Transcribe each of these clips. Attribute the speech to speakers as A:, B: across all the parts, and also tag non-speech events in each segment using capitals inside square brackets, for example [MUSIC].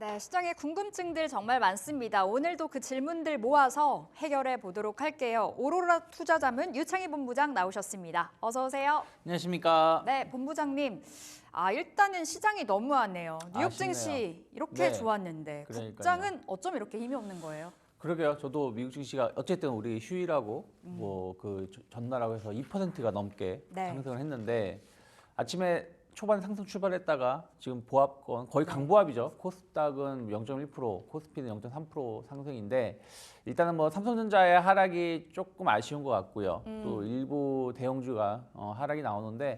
A: 네, 시장에 궁금증들 정말 많습니다. 오늘도 그 질문들 모아서 해결해 보도록 할게요. 오로라 투자자문 유창희 본부장 나오셨습니다. 어서 오세요.
B: 안녕하십니까.
A: 네, 본부장님. 아, 일단은 시장이 너무하네요. 뉴욕 증시
B: 아쉽네요.
A: 이렇게
B: 네,
A: 좋았는데
B: 그러니까요.
A: 국장은 어쩜 이렇게 힘이 없는 거예요?
B: 그러게요. 저도 미국 증시가 어쨌든 우리 휴일하고
A: 음.
B: 뭐그 전날하고 해서 2%가 넘게
A: 네.
B: 상승을 했는데 아침에 초반 상승 출발했다가 지금 보합권
A: 네.
B: 거의 강보합이죠. 코스닥은 0.1%, 코스피는 0.3% 상승인데 일단은 뭐 삼성전자의 하락이 조금 아쉬운 것 같고요.
A: 음.
B: 또 일부 대형주가 어, 하락이 나오는데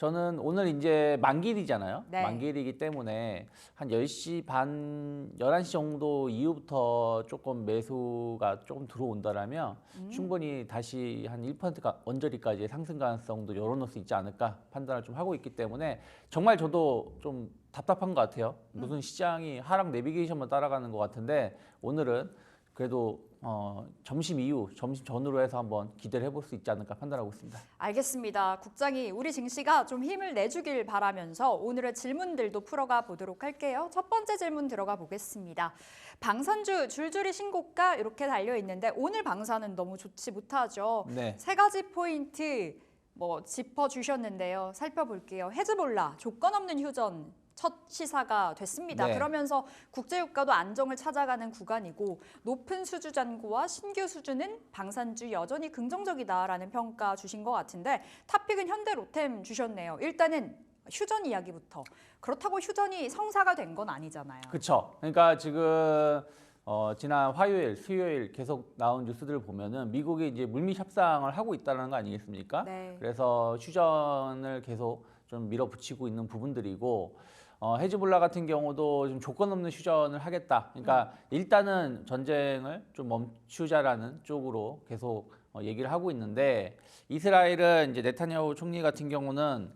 B: 저는 오늘 이제 만기일이잖아요.
A: 네.
B: 만기일이기 때문에 한 10시 반, 11시 정도 이후부터 조금 매수가 조금 들어온다라면
A: 음.
B: 충분히 다시 한 1%가 언저리까지의 상승 가능성도 열어놓을 수 있지 않을까 판단을 좀 하고 있기 때문에 정말 저도 좀 답답한 것 같아요. 무슨 시장이 하락 내비게이션만 따라가는 것 같은데 오늘은 그래도 어, 점심 이후, 점심 전으로 해서 한번 기대를 해볼 수 있지 않을까 판단하고 있습니다.
A: 알겠습니다. 국장이 우리 증시가 좀 힘을 내주길 바라면서 오늘의 질문들도 풀어가 보도록 할게요. 첫 번째 질문 들어가 보겠습니다. 방산주 줄줄이 신고가 이렇게 달려 있는데 오늘 방산은 너무 좋지 못하죠.
B: 네.
A: 세 가지 포인트 뭐 짚어 주셨는데요. 살펴볼게요. 헤즈볼라 조건 없는 휴전 첫 시사가 됐습니다.
B: 네.
A: 그러면서 국제유가도 안정을 찾아가는 구간이고 높은 수주 잔고와 신규 수주는 방산주 여전히 긍정적이다라는 평가 주신 것 같은데 탑픽은 현대 로템 주셨네요. 일단은 휴전 이야기부터 그렇다고 휴전이 성사가 된 건 아니잖아요.
B: 그렇죠. 그러니까 지금 어, 지난 화요일, 수요일 계속 나온 뉴스들을 보면은 미국이 이제 물밑 협상을 하고 있다는 거 아니겠습니까?
A: 네.
B: 그래서 휴전을 계속 좀 밀어붙이고 있는 부분들이고 어, 헤즈볼라 같은 경우도 좀 조건 없는 휴전을 하겠다. 그러니까 일단은 전쟁을 좀 멈추자라는 쪽으로 계속 어, 얘기를 하고 있는데 이스라엘은 이제 네타냐후 총리 같은 경우는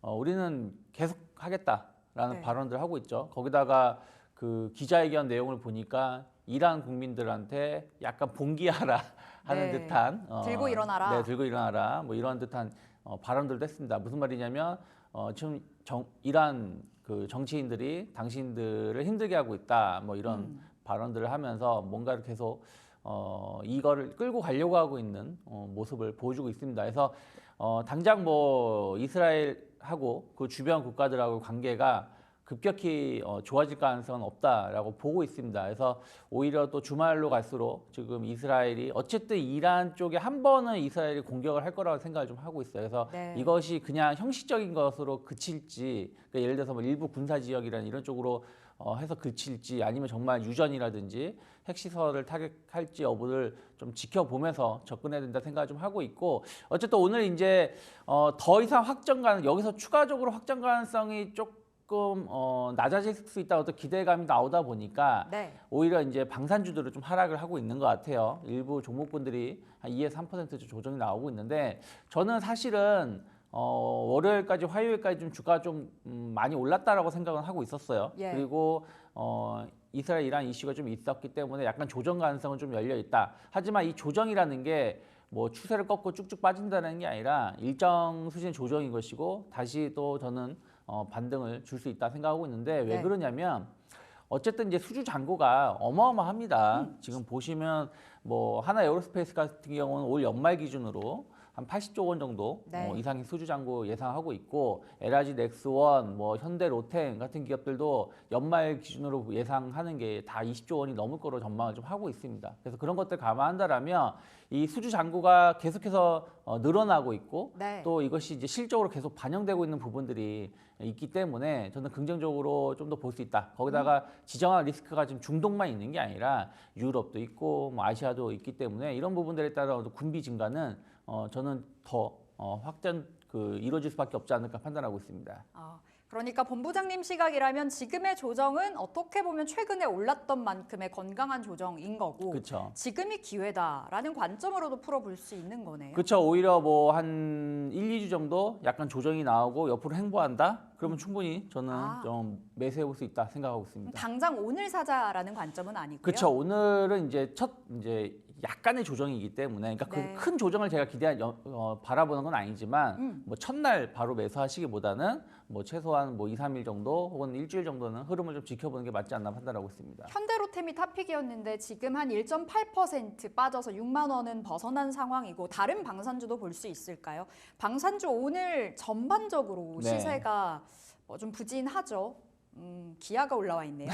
B: 어, 우리는 계속 하겠다라는
A: 네.
B: 발언들을 하고 있죠. 거기다가 그 기자회견 내용을 보니까 이란 국민들한테 약간 봉기하라 [LAUGHS] 하는
A: 네.
B: 듯한 어,
A: 들고 일어나라.
B: 네, 들고 일어나라. 뭐 이런 듯한 어, 발언들도 했습니다. 무슨 말이냐면 어, 지금 정, 이란 그 정치인들이 당신들을 힘들게 하고 있다. 뭐 이런
A: 음.
B: 발언들을 하면서 뭔가를 계속 어, 이거를 끌고 가려고 하고 있는 어, 모습을 보여주고 있습니다. 그래서 어, 당장 뭐 이스라엘하고 그 주변 국가들하고 관계가 급격히 어, 좋아질 가능성은 없다라고 보고 있습니다. 그래서 오히려 또 주말로 갈수록 지금 이스라엘이 어쨌든 이란 쪽에 한 번은 이스라엘이 공격을 할 거라고 생각을 좀 하고 있어요. 그래서
A: 네.
B: 이것이 그냥 형식적인 것으로 그칠지 그러니까 예를 들어서 뭐 일부 군사 지역이라는 이런 쪽으로 어, 해서 그칠지 아니면 정말 유전이라든지 핵시설을 타격할지 여부를 좀 지켜보면서 접근해야 된다 생각을 좀 하고 있고 어쨌든 오늘 이제 어, 더 이상 확정 가능 여기서 추가적으로 확정 가능성이 조금 어, 낮아질 수 있다 어떤 기대감이 나오다 보니까
A: 네.
B: 오히려 이제 방산주들을 좀 하락을 하고 있는 것 같아요. 일부 종목군들이 한 2에서 3% 조정이 나오고 있는데 저는 사실은 어, 월요일까지 화요일까지 좀 주가 좀 음, 많이 올랐다라고 생각은 하고 있었어요.
A: 예.
B: 그리고 어, 이스라엘 이란 이슈가 좀 있었기 때문에 약간 조정 가능성은 좀 열려 있다. 하지만 이 조정이라는 게 뭐 추세를 꺾고 쭉쭉 빠진다는 게 아니라 일정 수준의 조정인 것이고 다시 또 저는 어, 반등을 줄 수 있다 생각하고 있는데 왜
A: 네.
B: 그러냐면 어쨌든 이제 수주 잔고가 어마어마합니다.
A: 음.
B: 지금 보시면 뭐 하나 에어로스페이스 같은 경우는 올 연말 기준으로 한 80조 원 정도
A: 네.
B: 어, 이상의 수주 잔고 예상하고 있고 LG 넥스원, 뭐 현대 로템 같은 기업들도 연말 기준으로 예상하는 게 다 20조 원이 넘을 거로 전망을 좀 하고 있습니다. 그래서 그런 것들 감안한다라면 이 수주 잔고가 계속해서 어, 늘어나고 있고
A: 네.
B: 또 이것이 이제 실적으로 계속 반영되고 있는 부분들이 있기 때문에 저는 긍정적으로 좀 더 볼 수 있다. 거기다가 지정한 리스크가 지금 중동만 있는 게 아니라 유럽도 있고 뭐 아시아도 있기 때문에 이런 부분들에 따라 군비 증가는 어, 저는 더 어, 확전 그 이루어질 수밖에 없지 않을까 판단하고 있습니다.
A: 아, 그러니까 본부장님 시각이라면 지금의 조정은 어떻게 보면 최근에 올랐던 만큼의 건강한 조정인 거고
B: 그렇죠.
A: 지금이 기회다라는 관점으로도 풀어볼 수 있는 거네요.
B: 그렇죠. 오히려 뭐 한 1, 2주 정도 약간 조정이 나오고 옆으로 행보한다. 그러면 충분히 저는
A: 아.
B: 좀 매수해 볼 수 있다 생각하고 있습니다.
A: 당장 오늘 사자라는 관점은 아니고요.
B: 그렇죠. 오늘은 이제 첫 이제 약간의 조정이기 때문에 그러니까
A: 네.
B: 그큰 조정을 제가 기대 어, 바라보는 건 아니지만
A: 음.
B: 뭐 첫날 바로 매수하시기보다는 뭐 최소한 뭐 2, 3일 정도 혹은 일주일 정도는 흐름을 좀 지켜보는 게 맞지 않나 판단하고 있습니다.
A: 현대로템이 탑픽이었는데 지금 한 1.8% 빠져서 6만 원은 벗어난 상황이고 다른 방산주도 볼 수 있을까요? 방산주 오늘 전반적으로
B: 네.
A: 시세가 뭐 좀 부진하죠. 음, 기아가 올라와 있네요.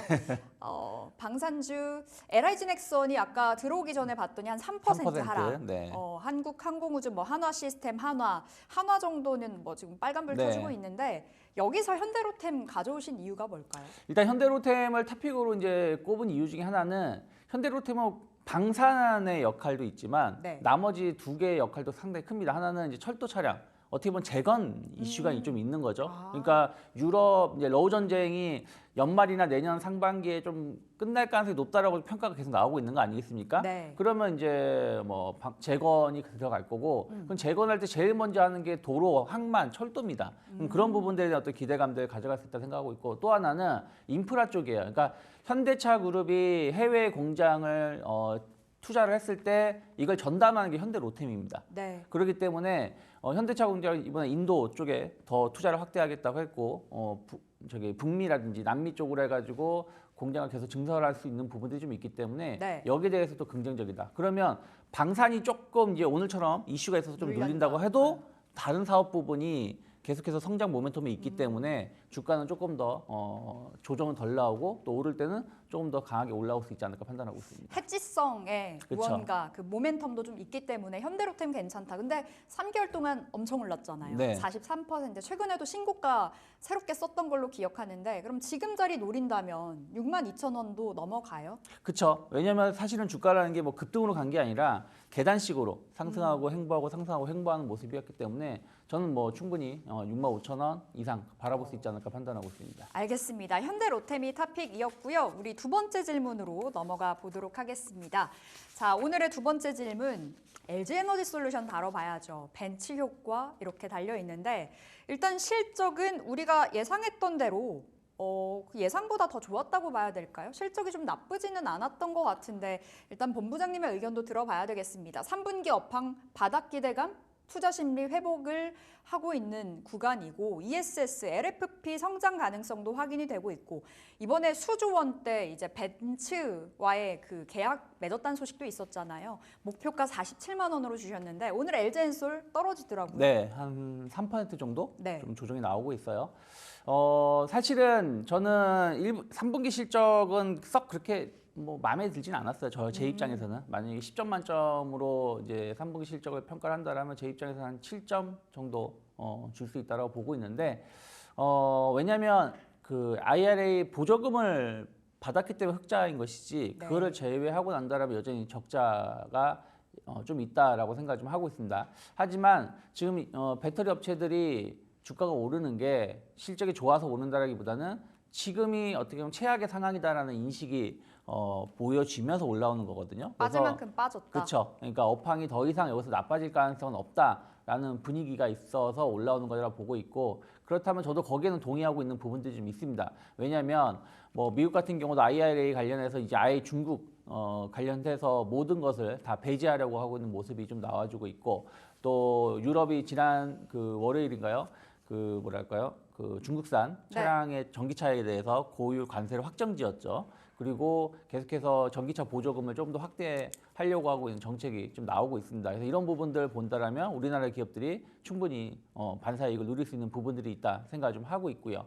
A: 어, 방산주 LIG 넥선이 아까 들어오기 전에 봤더니 한3%
B: 3%,
A: 하락.
B: 네.
A: 어, 한국항공우주 뭐 한화 시스템 한화 한화 정도는 뭐 지금 빨간불
B: 네.
A: 켜주고 있는데 여기서 현대로템 가져오신 이유가 뭘까요?
B: 일단 현대로템을 탑픽으로 이제 꼽은 이유 중에 하나는 현대로템은 방산의 역할도 있지만
A: 네.
B: 나머지 두 개의 역할도 상당히 큽니다. 하나는 이제 철도 차량 어떻게 보면 재건 이슈가
A: 음.
B: 좀 있는 거죠.
A: 아.
B: 그러니까 유럽 이제 러우 전쟁이 연말이나 내년 상반기에 좀 끝날 가능성이 높다라고 평가가 계속 나오고 있는 거 아니겠습니까?
A: 네.
B: 그러면 이제 뭐 방- 재건이 들어갈 거고
A: 음.
B: 그럼 재건할 때 제일 먼저 하는 게 도로, 항만, 철도입니다.
A: 음.
B: 그런 부분들에 대한 어떤 기대감들 가져갈 수 있다 생각하고 있고 또 하나는 인프라 쪽이에요. 그러니까 현대차 그룹이 해외 공장을 어, 투자를 했을 때 이걸 전담하는 게 현대로템입니다.
A: 네.
B: 그렇기 때문에 어, 현대차 공장 이번에 인도 쪽에 더 투자를 확대하겠다고 했고 어, 부, 저기 북미라든지 남미 쪽으로 해가지고 공장을 계속 증설할 수 있는 부분들이 좀 있기 때문에
A: 네.
B: 여기에 대해서도 긍정적이다. 그러면 방산이 조금 이제 오늘처럼 이슈가 있어서 좀
A: 눌린다.
B: 눌린다고 해도 다른 사업 부분이 계속해서 성장 모멘텀이 있기
A: 음.
B: 때문에 주가는 조금 더 어, 조정은 덜 나오고 또 오를 때는 조금 더 강하게 올라올 수 있지 않을까 판단하고 있습니다.
A: 해지성에
B: 그쵸.
A: 무언가 그 모멘텀도 좀 있기 때문에 현대로템 괜찮다. 근데 3개월 동안 엄청 올랐잖아요.
B: 네.
A: 43% 최근에도 신고가 새롭게 썼던 걸로 기억하는데 그럼 지금 자리 노린다면 6만 2천 원도 넘어가요?
B: 그렇죠. 왜냐하면 사실은 주가라는 게 뭐 급등으로 간 게 아니라 계단식으로 상승하고 횡보하고 상승하고 횡보하는 모습이었기 때문에 저는 뭐 충분히 어, 6만 5천 원 이상 바라볼 수 있지 않을까 판단하고 있습니다.
A: 알겠습니다. 현대로템이 탑픽이었고요. 우리 두 번째 질문으로 넘어가 보도록 하겠습니다. 자, 오늘의 두 번째 질문. LG 에너지 솔루션 다뤄봐야죠. 벤치 효과 이렇게 달려 있는데 일단 실적은 우리가 예상했던 대로 어, 그 예상보다 더 좋았다고 봐야 될까요? 실적이 좀 나쁘지는 않았던 것 같은데 일단 본부장님의 의견도 들어봐야 되겠습니다. 3분기 업황 바닥 기대감 투자 심리 회복을 하고 있는 구간이고 ESS, LFP 성장 가능성도 확인이 되고 있고 이번에 수조 원대 이제 벤츠와의 그 계약 맺었다는 소식도 있었잖아요. 목표가 47만 원으로 주셨는데 오늘 LG엔솔 떨어지더라고요.
B: 네, 한 3% 정도
A: 네.
B: 좀 조정이 나오고 있어요. 어, 사실은 저는 1, 3분기 실적은 썩 그렇게 뭐 마음에 들진 않았어요. 저제
A: 음.
B: 입장에서는 만약에 10점 만점으로 이제 3분기 실적을 평가를 한다라면 제 입장에서는 한 7점 정도 어, 줄 수 있다라고 보고 있는데 어, 왜냐하면 그 IRA 보조금을 받았기 때문에 흑자인 것이지
A: 네.
B: 그거를 제외하고 난다라면 여전히 적자가 어, 좀 있다라고 생각 좀 하고 있습니다. 하지만 지금 어, 배터리 업체들이 주가가 오르는 게 실적이 좋아서 오른다라기보다는 지금이 어떻게 보면 최악의 상황이다라는 인식이 어, 보여지면서 올라오는 거거든요.
A: 빠질
B: 그래서
A: 만큼 빠졌다.
B: 그렇죠. 그러니까 업황이 더 이상 여기서 나빠질 가능성은 없다라는 분위기가 있어서 올라오는 거라 보고 있고 그렇다면 저도 거기에는 동의하고 있는 부분들이 좀 있습니다. 왜냐하면 뭐 미국 같은 경우도 IRA 관련해서 이제 아예 중국 어, 관련돼서 모든 것을 다 배제하려고 하고 있는 모습이 좀 나와주고 있고 또 유럽이 지난 그 월요일인가요? 그 뭐랄까요? 그 중국산
A: 네.
B: 차량의 전기차에 대해서 고율 관세를 확정 지었죠. 그리고 계속해서 전기차 보조금을 좀더 확대하려고 하고 있는 정책이 좀 나오고 있습니다. 그래서 이런 부분들 본다라면 우리나라 기업들이 충분히 어, 반사 이익을 누릴 수 있는 부분들이 있다 생각을 좀 하고 있고요.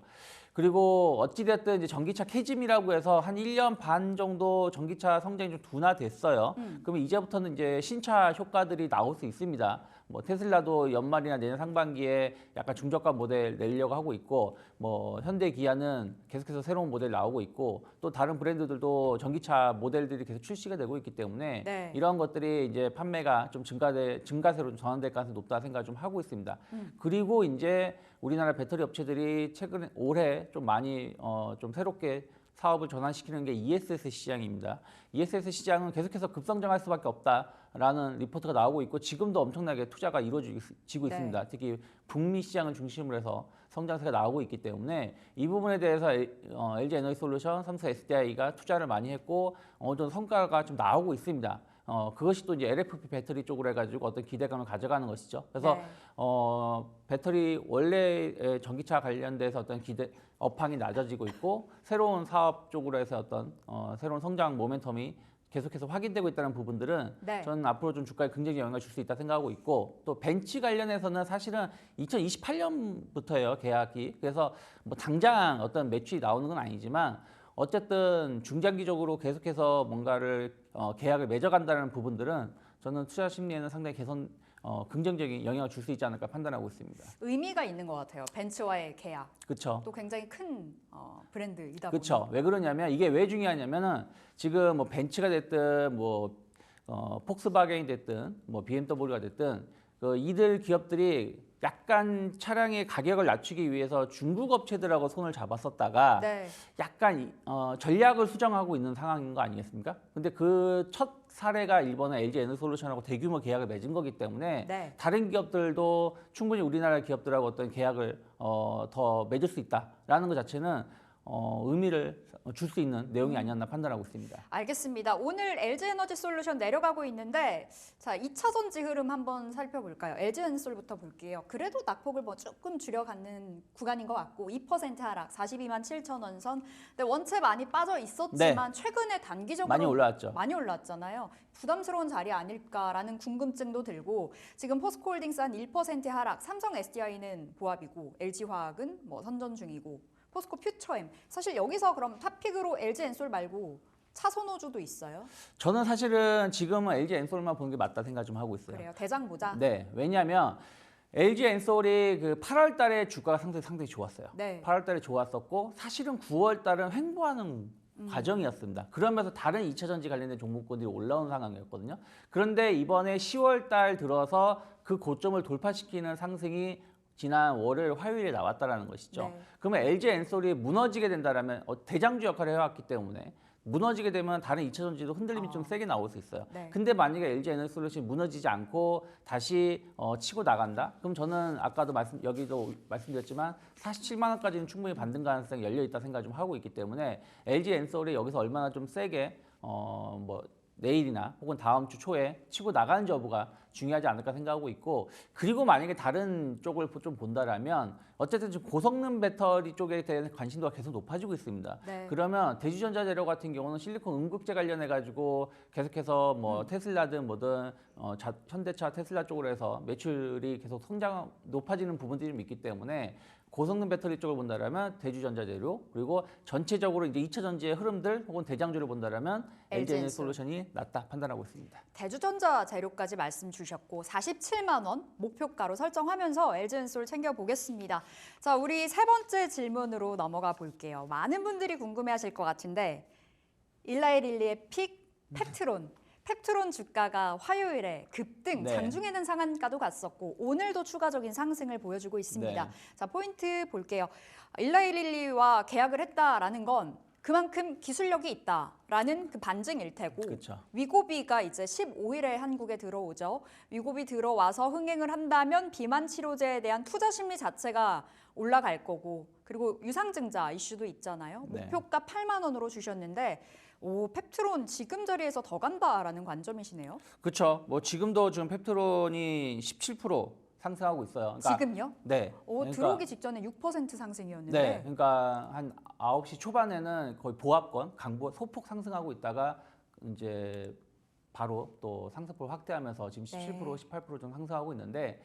B: 그리고 어찌됐든 이제 전기차 캐즘이라고 해서 한 1년 반 정도 전기차 성장이 좀 둔화됐어요.
A: 음.
B: 그러면 이제부터는 이제 신차 효과들이 나올 수 있습니다. 뭐 테슬라도 연말이나 내년 상반기에 약간 중저가 모델 내려고 하고 있고 뭐 현대 기아는 계속해서 새로운 모델 나오고 있고 또 다른 브랜드들도 전기차 모델들이 계속 출시가 되고 있기 때문에
A: 네.
B: 이러한 것들이 이제 판매가 좀 증가돼 증가세로 좀 전환될 가능성이 높다 생각을 좀 하고 있습니다.
A: 음.
B: 그리고 이제 우리나라 배터리 업체들이 최근 올해 좀 많이 어, 좀 새롭게 사업을 전환시키는 게 ESS 시장입니다. ESS 시장은 계속해서 급성장할 수밖에 없다라는 리포트가 나오고 있고 지금도 엄청나게 투자가 이루어지고
A: 네.
B: 있습니다. 특히 북미 시장을 중심으로 해서 성장세가 나오고 있기 때문에 이 부분에 대해서 엘- 어, LG 에너지 솔루션, 삼성 SDI가 투자를 많이 했고 어느 정도 성과가 좀 나오고 있습니다. 어, 그것이 또 이제 LFP 배터리 쪽으로 해가지고 어떤 기대감을 가져가는 것이죠. 그래서
A: 네.
B: 어, 배터리 원래 의 전기차 관련돼서 어떤 기대 업황이 낮아지고 있고 새로운 사업 쪽으로 해서 어떤 어, 새로운 성장 모멘텀이 계속해서 확인되고 있다는 부분들은
A: 네.
B: 저는 앞으로 좀 주가에 긍정적인 영향을 줄 수 있다 생각하고 있고 또 벤치 관련해서는 사실은 2028년부터예요 계약이 그래서 뭐 당장 어떤 매출이 나오는 건 아니지만 어쨌든 중장기적으로 계속해서 뭔가를 어, 계약을 맺어간다는 부분들은 저는 투자 심리에는 상당히 개선 어, 긍정적인 영향을 줄 수 있지 않을까 판단하고 있습니다.
A: 의미가 있는 것 같아요. 벤츠와의 계약.
B: 그렇죠.
A: 또 굉장히 큰 어, 브랜드이다 보니.
B: 그렇죠. 왜 그러냐면 이게 왜 중요하냐면은 지금 뭐 벤츠가 됐든 뭐 어, 폭스바겐이 됐든 뭐 BMW가 됐든 그 이들 기업들이 약간 차량의 가격을 낮추기 위해서 중국 업체들하고 손을 잡았었다가
A: 네.
B: 약간 이- 어, 전략을 수정하고 있는 상황인 거 아니겠습니까? 근데 그 첫 사례가 일본의 LG 에너솔루션하고 대규모 계약을 맺은 거기 때문에
A: 네.
B: 다른 기업들도 충분히 우리나라 기업들하고 어떤 계약을 어, 더 맺을 수 있다라는 것 자체는 어, 의미를 줄 수 있는 내용이 아니었나 판단하고 있습니다.
A: 알겠습니다. 오늘 LG 에너지 솔루션 내려가고 있는데 자, 2차 전지 흐름 한번 살펴볼까요? LG 엔솔부터 볼게요. 그래도 낙폭을 뭐 조금 줄여가는 구간인 것 같고 2% 하락, 42만 7천 원 선. 근데 원체 많이 빠져 있었지만 최근에 단기적으로
B: 많이 올라왔죠.
A: 많이 올랐잖아요. 부담스러운 자리 아닐까라는 궁금증도 들고 지금 포스코홀딩스 한 1% 하락, 삼성 SDI는 보합이고 LG화학은 뭐 선전 중이고 포스코 퓨처엠 사실 여기서 그럼 탑픽으로 LG 엔솔 말고 차선호주도 있어요.
B: 저는 사실은 지금은 LG 엔솔만 보는 게 맞다 생각 좀 하고 있어요.
A: 그래요. 대장 보자.
B: 네, 왜냐하면 LG 엔솔이 그 8월 달에 주가가 상당히 상당히 좋았어요.
A: 네.
B: 8월 달에 좋았었고 사실은 9월 달은 횡보하는
A: 음.
B: 과정이었습니다. 그러면서 다른 2차 전지 관련된 종목군들이 올라온 상황이었거든요. 그런데 이번에 10월 달 들어서 그 고점을 돌파시키는 상승이 지난 월요일, 화요일에 나왔다라는 것이죠.
A: 네.
B: 그러면 LG 엔솔이 무너지게 된다라면 어, 대장주 역할을 해왔기 때문에 무너지게 되면 다른 2차 전지도 흔들림이
A: 아.
B: 좀 세게 나올 수 있어요.
A: 네.
B: 근데 만약에 LG 에너솔루션이 무너지지 않고 다시 어, 치고 나간다? 그럼 저는 아까도 말씀 여기도 말씀드렸지만 47만 원까지는 충분히 반등 가능성이 열려 있다 생각 좀 하고 있기 때문에 LG 엔솔이 여기서 얼마나 좀 세게 어, 뭐 내일이나 혹은 다음 주 초에 치고 나가는 여부가 중요하지 않을까 생각하고 있고 그리고 만약에 다른 쪽을 좀 본다라면 어쨌든 지금 고성능 배터리 쪽에 대한 관심도가 계속 높아지고 있습니다.
A: 네.
B: 그러면 대주전자 재료 같은 경우는 실리콘 음극재 관련해 가지고 계속해서 뭐
A: 음.
B: 테슬라든 뭐든 어, 자, 현대차 테슬라 쪽으로 해서 매출이 계속 성장 높아지는 부분들이 좀 있기 때문에 고성능 배터리 쪽을 본다라면 대주전자 재료 그리고 전체적으로 이제 2차 전지의 흐름들 혹은 대장주를 본다라면
A: LG
B: LG 에너지
A: 엔솔.
B: 솔루션이 낫다 판단하고 있습니다.
A: 대주전자 재료까지 말씀 주셨고 47만 원 목표가로 설정하면서 LG 엔솔 챙겨 보겠습니다. 자, 우리 세 번째 질문으로 넘어가 볼게요. 많은 분들이 궁금해하실 것 같은데 일라이릴리의 픽 펩트론. 펩트론 주가가 화요일에 급등,
B: 네.
A: 장중에는 상한가도 갔었고 오늘도 추가적인 상승을 보여주고 있습니다.
B: 네.
A: 자 포인트 볼게요. 일라이릴리와 계약을 했다라는 건 그만큼 기술력이 있다라는 그 반증일 테고
B: 그렇죠.
A: 위고비가 이제 15일에 한국에 들어오죠. 위고비 들어와서 흥행을 한다면 비만 치료제에 대한 투자 심리 자체가 올라갈 거고 그리고 유상증자 이슈도 있잖아요.
B: 네.
A: 목표가 8만 원으로 주셨는데 오 펩트론 지금 자리에서 더 간다라는 관점이시네요.
B: 그렇죠. 뭐 지금도 지금 펩트론이 17% 상승하고 있어요. 그러니까
A: 지금요?
B: 네.
A: 오
B: 그러니까
A: 들어오기 직전에 6% 상승이었는데
B: 네, 그러니까 한 9시 초반에는 거의 보합권, 강보 소폭 상승하고 있다가 이제 바로 또 상승폭을 확대하면서 지금 17%,
A: 네.
B: 18% 정도 상승하고 있는데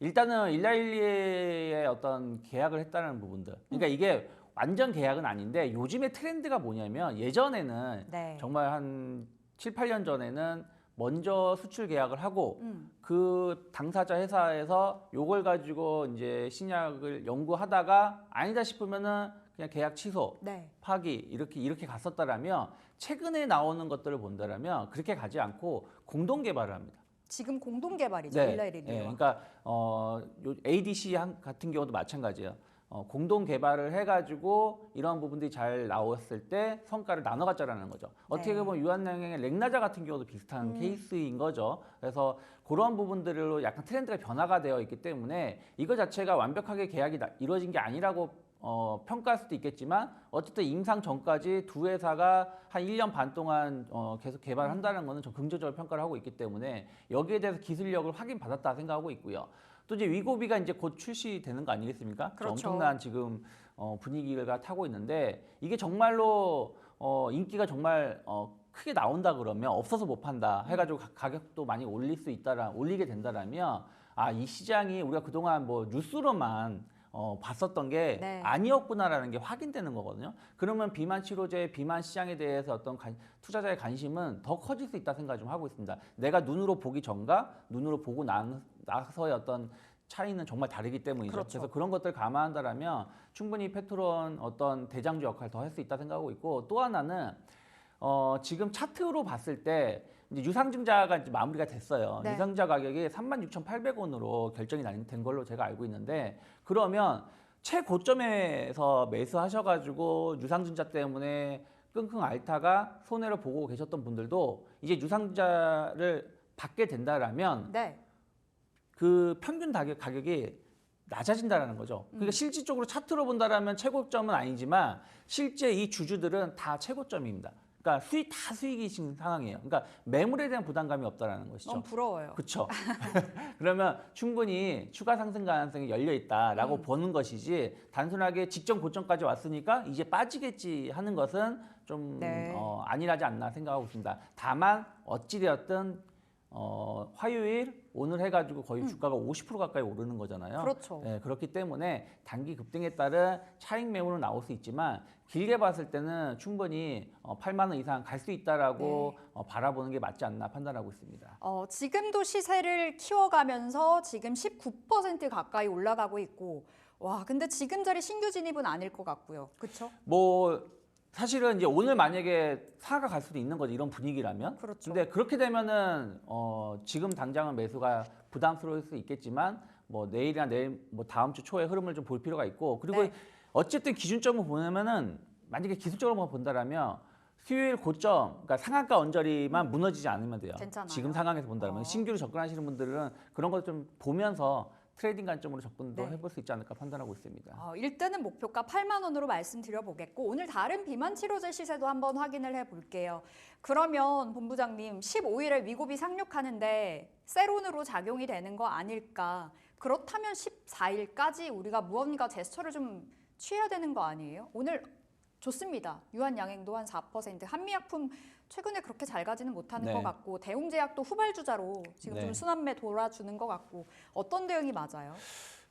B: 일단은 일라일리의 어떤 계약을 했다는 부분들. 그러니까
A: 음.
B: 이게 완전 계약은 아닌데 요즘의 트렌드가 뭐냐면 예전에는
A: 네.
B: 정말 한 7, 8년 전에는 먼저 수출 계약을 하고
A: 음,
B: 그 당사자 회사에서 요걸 가지고 이제 신약을 연구하다가 아니다 싶으면은 그냥 계약 취소,
A: 네.
B: 파기 이렇게 이렇게 갔었다라면 최근에 나오는 것들을 본다라면 그렇게 가지 않고 공동 개발을 합니다.
A: 지금 공동 개발이죠
B: 네,
A: 일라이릴리와.
B: 예, 그러니까 어, 요 ADC 한- 같은 경우도 마찬가지예요. 어, 공동 개발을 해가지고 이런 부분들이 잘 나왔을 때 성과를 나눠 갖자라는 거죠. 어떻게
A: 네.
B: 보면 유한양행의 렉나자 같은 경우도 비슷한
A: 음.
B: 케이스인 거죠. 그래서 그런 부분들로 약간 트렌드가 변화가 되어 있기 때문에 이거 자체가 완벽하게 계약이 나- 이루어진 게 아니라고 어, 평가할 수도 있겠지만 어쨌든 임상 전까지 두 회사가 한 1년 반 동안 어, 계속 개발한다는 거는 좀 긍정적으로 평가를 하고 있기 때문에 여기에 대해서 기술력을 확인받았다 생각하고 있고요. 또 이제 위고비가 이제 곧 출시되는 거 아니겠습니까? 좀
A: 그렇죠.
B: 엄청난 지금 어, 분위기가 타고 있는데 이게 정말로 어, 인기가 정말 어, 크게 나온다 그러면 없어서 못 판다 해가지고 가- 가격도 많이 올릴 수 있다라 올리게 된다라면 아 이 시장이 우리가 그동안 뭐 뉴스로만 어, 봤었던 게
A: 네.
B: 아니었구나라는 게 확인되는 거거든요. 그러면 비만 치료제, 비만 시장에 대해서 어떤 관- 투자자의 관심은 더 커질 수 있다 생각 좀 하고 있습니다. 내가 눈으로 보기 전과 눈으로 보고 난, 나서의 어떤 차이는 정말 다르기 때문이죠.
A: 그렇죠.
B: 그래서 그런 것들 감안한다라면 충분히 페트론 어떤 대장주 역할 더할 수 있다 생각하고 있고 또 하나는 어, 지금 차트로 봤을 때 이제 유상증자가 이제 마무리가 됐어요.
A: 네.
B: 유상증자 가격이 36,800원으로 결정이 난- 된 걸로 제가 알고 있는데 그러면 최고점에서 매수하셔가지고 유상증자 때문에 끙끙 앓다가 손해를 보고 계셨던 분들도 이제 유상증자를 받게 된다라면
A: 네.
B: 그 평균 가격, 가격이 낮아진다라는 거죠. 그러니까 실질적으로 차트로 본다라면 최고점은 아니지만 실제 이 주주들은 다 최고점입니다. 그러니까 수익 다 수익이신 상황이에요. 그러니까 매물에 대한 부담감이 없다라는 것이죠.
A: 너무 부러워요.
B: 그렇죠. [LAUGHS] 그러면 충분히 추가 상승 가능성이 열려 있다라고
A: 음.
B: 보는 것이지 단순하게 직전 고점까지 왔으니까 이제 빠지겠지 하는 것은 좀
A: 네.
B: 어, 아니라지 않나 생각하고 있습니다. 다만 어찌 되었든 어, 화요일 오늘 해가지고 거의 주가가 50% 가까이 오르는 거잖아요.
A: 음. 그렇죠.
B: 네, 그렇기 때문에 단기 급등에 따른 차익 매물은 나올 수 있지만 길게 봤을 때는 충분히 어, 8만 원 이상 갈 수 있다라고
A: 네.
B: 어, 바라보는 게 맞지 않나 판단하고 있습니다.
A: 어, 지금도 시세를 키워가면서 지금 19% 가까이 올라가고 있고 와 근데 지금 자리 신규 진입은 아닐 것 같고요. 그렇죠?
B: 뭐 사실은 이제 오늘 만약에 사가 갈 수도 있는 거죠 이런 분위기라면.
A: 그렇죠.
B: 근데 그렇게 되면은 어 지금 당장은 매수가 부담스러울 수 있겠지만 뭐 내일이나 내일 뭐 다음 주 초에 흐름을 좀 볼 필요가 있고 그리고
A: 네.
B: 어쨌든 기준점을 보면은 만약에 기술적으로 본다라면 수요일 고점, 그러니까 상한가 언저리만 무너지지 않으면 돼요.
A: 괜찮아요.
B: 지금 상황에서 본다면
A: 어.
B: 신규로 접근하시는 분들은 그런 걸 좀 보면서 트레이딩 관점으로 접근도
A: 네.
B: 해볼 수 있지 않을까 판단하고 있습니다.
A: 어, 일단은 목표가 8만 원으로 말씀드려 보겠고 오늘 다른 비만 치료제 시세도 한번 확인을 해 볼게요. 그러면 본부장님 15일에 위고비 상륙하는데 세론으로 작용이 되는 거 아닐까? 그렇다면 14일까지 우리가 무언가 제스처를 좀 취해야 되는 거 아니에요? 오늘 좋습니다. 유한 양행도 한 4%, 한미약품 최근에 그렇게 잘 가지는 못하는
B: 네.
A: 것 같고 대웅제약도 후발주자로 지금
B: 네.
A: 좀 순환매 돌아주는 것 같고 어떤 대응이 맞아요?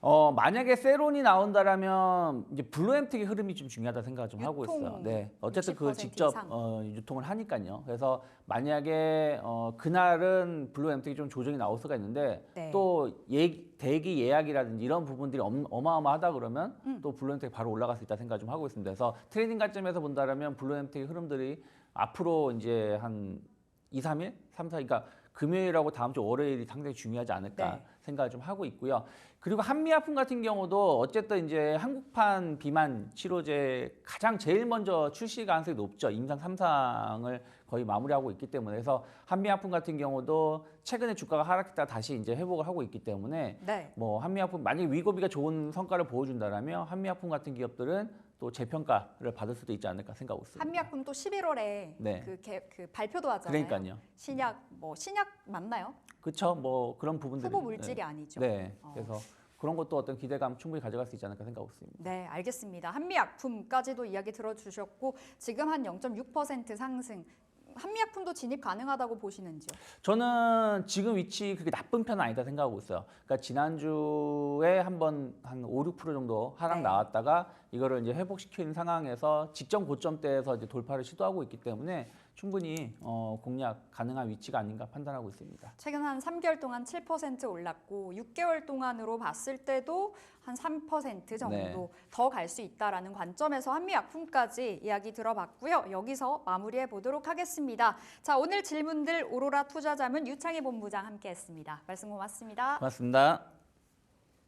B: 어 만약에 세론이 나온다라면 이제 블루엠틱의 흐름이 좀 중요하다 생각을 좀 하고 있어요. 네, 어쨌든
A: 그60%
B: 직접
A: 이상.
B: 어, 유통을 하니까요. 그래서 만약에 어, 그날은 블루엠틱이 좀 조정이 나올 수가 있는데
A: 네.
B: 또 예, 대기 예약이라든지 이런 부분들이 엄, 어마어마하다 그러면
A: 음.
B: 또 블루엠틱이 바로 올라갈 수 있다 생각 좀 하고 있습니다. 그래서 트레이딩 관점에서 본다라면 블루엠틱의 흐름들이 앞으로 이제 한 2, 3일, 3, 4, 그러니까 금요일하고 다음 주 월요일이 상당히 중요하지 않을까
A: 네.
B: 생각을 좀 하고 있고요. 그리고 한미아품 같은 경우도 어쨌든 이제 한국판 비만 치료제 가장 제일 먼저 출시 가능성이 높죠. 임상 3상을 거의 마무리하고 있기 때문에 그래서 한미아품 같은 경우도 최근에 주가가 하락했다가 다시 이제 회복을 하고 있기 때문에
A: 네.
B: 뭐 한미아품 만약에 위고비가 좋은 성과를 보여준다라면 한미아품 같은 기업들은 또 재평가를 받을 수도 있지 않을까 생각하고 있습니다.
A: 한미약품 또 11월에
B: 네.
A: 그, 개- 그 발표도 하잖아요.
B: 그러니까요.
A: 신약 뭐 신약 맞나요?
B: 그렇죠. 뭐 그런 부분들이
A: 후보 물질이 아니죠.
B: 네.
A: 어.
B: 그래서 그런 것도 어떤 기대감 충분히 가져갈 수 있지 않을까 생각하고 있습니다.
A: 네, 알겠습니다. 한미약품까지도 이야기 들어주셨고 지금 한 0.6% 상승. 한미약품도 진입 가능하다고 보시는지요?
B: 저는 지금 위치 그렇게 나쁜 편은 아니다 생각하고 있어요. 그러니까 지난주에 한번 한 5, 6% 정도 하락
A: 네.
B: 나왔다가 이거를 이제 회복시키는 상황에서 직전 고점대에서 이제 돌파를 시도하고 있기 때문에 충분히 어, 공략 가능한 위치가 아닌가 판단하고 있습니다.
A: 최근 한 3개월 동안 7% 올랐고 6개월 동안으로 봤을 때도 한 3% 정도
B: 네.
A: 더갈 수 있다라는 관점에서 한미약품까지 이야기 들어봤고요. 여기서 마무리해 보도록 하겠습니다. 자, 오늘 질문들 오로라 투자자문 유창희 본부장 함께했습니다. 말씀 고맙습니다.
B: 고맙습니다.